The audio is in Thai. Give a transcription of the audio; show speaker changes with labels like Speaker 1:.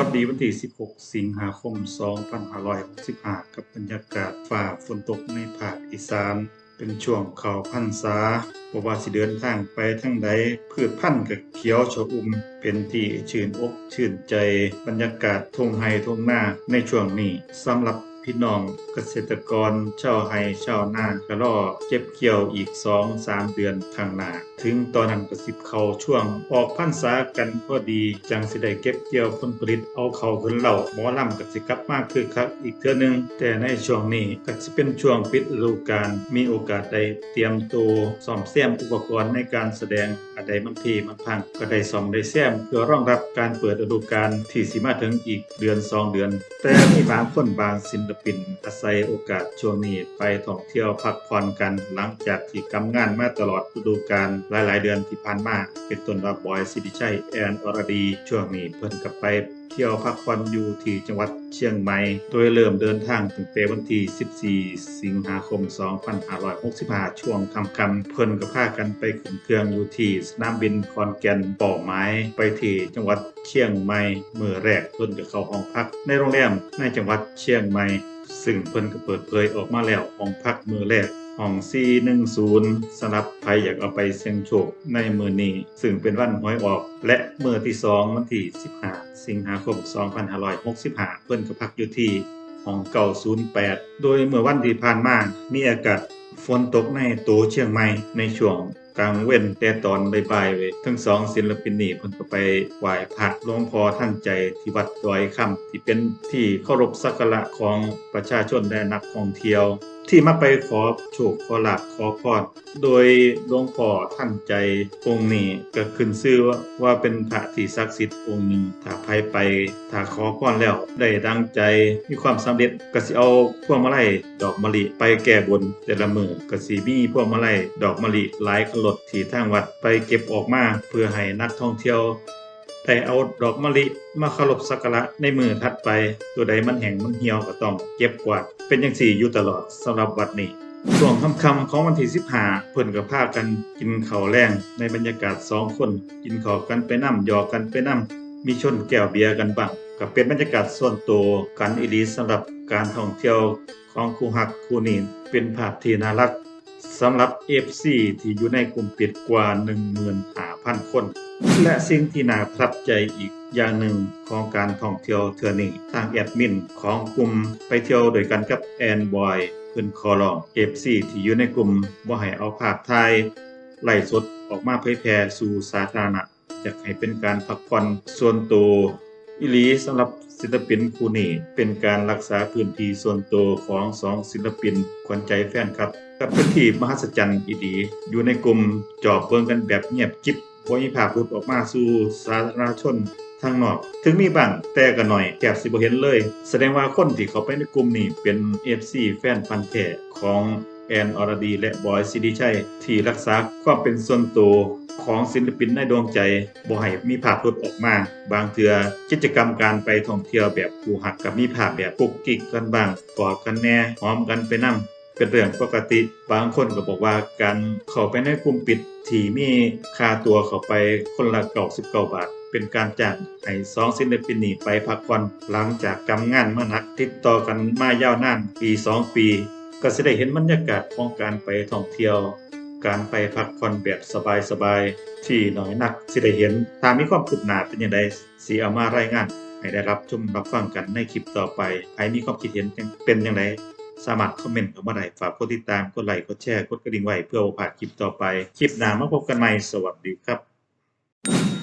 Speaker 1: วัสดีวันที่ 16 สิงหาคม 2565 กับบรรยากาศฝ่าฝนตกในภาคอีสาน เป็นช่วงเข่าพันษาบว่าสิเดินทางไปทางใดพืชพันธุ์ก็เขียวชอุ่ม เป็นที่ชื่นอกชื่นใจ บรรยากาศทงไฮทงหน้าในช่วงนี้สำหรับ พี่น้องเกษตรกรชาวไร่ชาวนาก็รอเก็บเกี่ยวอีก 2-3 เดือนข้างหน้า ถึงตอนนั้นก็สิบเขาช่วง ออกพรรษากันพอดีจังสิได้เก็บเกี่ยวผลผลิตเอาเขาขึ้นเหล่าหมอลำก็สิกลับมากคือคักอีกเทื่อหนึง แต่ในช่วงนี้ก็สิเป็นช่วงปิดฤดูกาลมีโอกาสได้เตรียมตัวซ่อมแซมอุปกรณ์ในการแสดง ใดมันพีมันพัง ก็ได้ซ่อมได้แซมเพื่อรองรับการเปิดฤดูกาลที่สิมาถึงอีกเดือน 2 เดือน แต่มีบางคนบางศิลปิน อาศัยโอกาสช่วงนี้ไปท่องเที่ยวพักผ่อนกัน หลังจากที่กำงานมาตลอดฤดูกาลหลาย ๆ เดือนที่ผ่านมา เป็นต้นว่าบอยสิริชัยแอนอรดี ช่วงนี้เพิ่นกับไป ที่ยวพักผ่อนอยู่ที่จังหวัดเชียงใหม่ โดยเริ่มเดินทางตั้งแต่วันที่ 14 สิงหาคม 2565 ช่วงค่ำๆเพิ่นก็พากันไปขึ้นเครื่องอยู่ที่สนามบินขอนแก่นป่อไม้ไปที่จังหวัดเชียงใหม่เมื่อแรกเพิ่นก็เข้าห้องพัก ในโรงแรมในจังหวัดเชียงใหม่ ซึ่งเพิ่นก็เปิดเผยออกมาแล้วห้องพักมือแรก ห้อง410สำหรับใครอยากเอาไปเสี่ยงโชคในมือนี้ ซึ่งเป็นวันหวยออก และเมื่อที่2วันที่15สิงหาคม2565เพิ่นก็พักอยู่ที่ห้อง908โดยเมื่อวันที่ผ่านมา มีอากาศฝนตกในตัวเชียงใหม่ในช่วงกลางเว้นแต่ตอนบ่ายๆเว้ยทั้งสองศิลปินนี่เพิ่นก็ไปไหว้พระหลวงพ่อท่านใจที่วัดดอยคำที่เป็นที่เคารพสักการะของประชาชนและนักท่องเที่ยว ที่มาไปขอโชคขอลาภขอพรโดยหลวงพ่อท่านใจองค์นี้ก็ขึ้นชื่อว่าเป็นพระที่ศักดิ์สิทธิ์องค์หนึ่งถ้าใครไปถ้าขอพรแล้วได้ดังใจมีความสำเร็จก็สิเอาพวงมาลัยดอกมะลิไปแก้บนแต่ละมือก็สิมีพวงมาลัยดอกมะลิหลายขลดที่ทางวัดไปเก็บออกมาเพื่อให้นักท่องเที่ยว ได้เอาดอกมะลิมาเคารพสักการะในมือถัดไป ตัวใดมันแห้งมันเหี่ยวก็ต้องเก็บกวาด เป็นอย่างสี่อยู่ตลอดสำหรับวัดนี้ช่วงค่ำๆของวันที่15เพิ่นก็พากันกินข้าวแรงในบรรยากาศสองคน กินข้าวกันไปน้ำหยอกกันไปน้ำมีชนแก้วเบียร์กันบ้างก็เป็นบรรยากาศส่วนตัวกันอีลีสำหรับการท่องเที่ยวของคู่ฮักคู่นี้เป็นภาพที่น่ารัก สำหรับ FC ที่อยู่ในกลุ่มปิดกว่า 15,000 คน และสิ่งที่น่าประทับใจอีกอย่างหนึ่งของการท่องเที่ยวเทือนี้ทางแอดมินของกลุ่มไปเที่ยวโดยกันกับแอนบอยเพิ่นขอร้อง FC ที่อยู่ในกลุ่มบ่าให้เอาภาพถ่ายไล่สดออกมาเผยแพร่สู่สาธารณะอยากให้เป็นการพักผ่อนส่วนตัวอีหลีสำหรับ ศิลปินคู่นี้เป็นการรักษาพื้นที่ส่วนตัวของสองศิลปินขวัญใจแฟนครับ กับพื้นที่มหัศจรรย์อีดี อยู่ในกลุ่มจอบเบิ่งกันแบบเงียบกิ๊บบ่มีภาพหลุดออกมาสู่สาธารณชนทางนอก ถึงมีบ้างแต่ก็น้อยแทบสิบเห็นเลย แสดงว่าคนที่เขาไปในกลุ่มนี้เป็น FC แฟนพันธุ์แท้ของ แอนอรดี และบอยซิดิชัย ที่รักษาความเป็นส่วนตัวของศิลปินในดวงใจบ่ให้มีภาพหลุดออกมา บางเทื่อกิจกรรมการไปท่องเที่ยวแบบคู่หักกับมีภาพแบบกุกกิกกันบ้างกอดกันแน่หอมกันไปนํเป็นเรื่องปกติบางคนก็บอกว่าการเข้าไปในกลุ่มปิดที่มีค่าตัวเข้าไปคนละ99บาท เป็นการจ้างให้สองศิลปินนี้ไปพักผ่อนหลังจากกำงานมาหนักติดต่อกันมายาวนานปี 2 ปี ก็จะได้เห็นบรรยากาศของการไปท่องเที่ยว การไปพักผ่อนแบบสบายๆที่น้อยนักสิได้เห็นถ้ามีความคืบหน้าเป็นอย่างไรสีเอามารายงาน ให้ได้รับชมรับฟังกันในคลิปต่อไปใครมีความคิดเห็นเป็นอย่างไรสามารถคอมเมนต์เข้ามาได้ฝากกดติดตาม กดไลค์ กดแชร์ กดกระดิ่งไว้เพื่อโอกาสคลิปต่อไป คลิปหน้ามาพบกันใหม่ สวัสดีครับ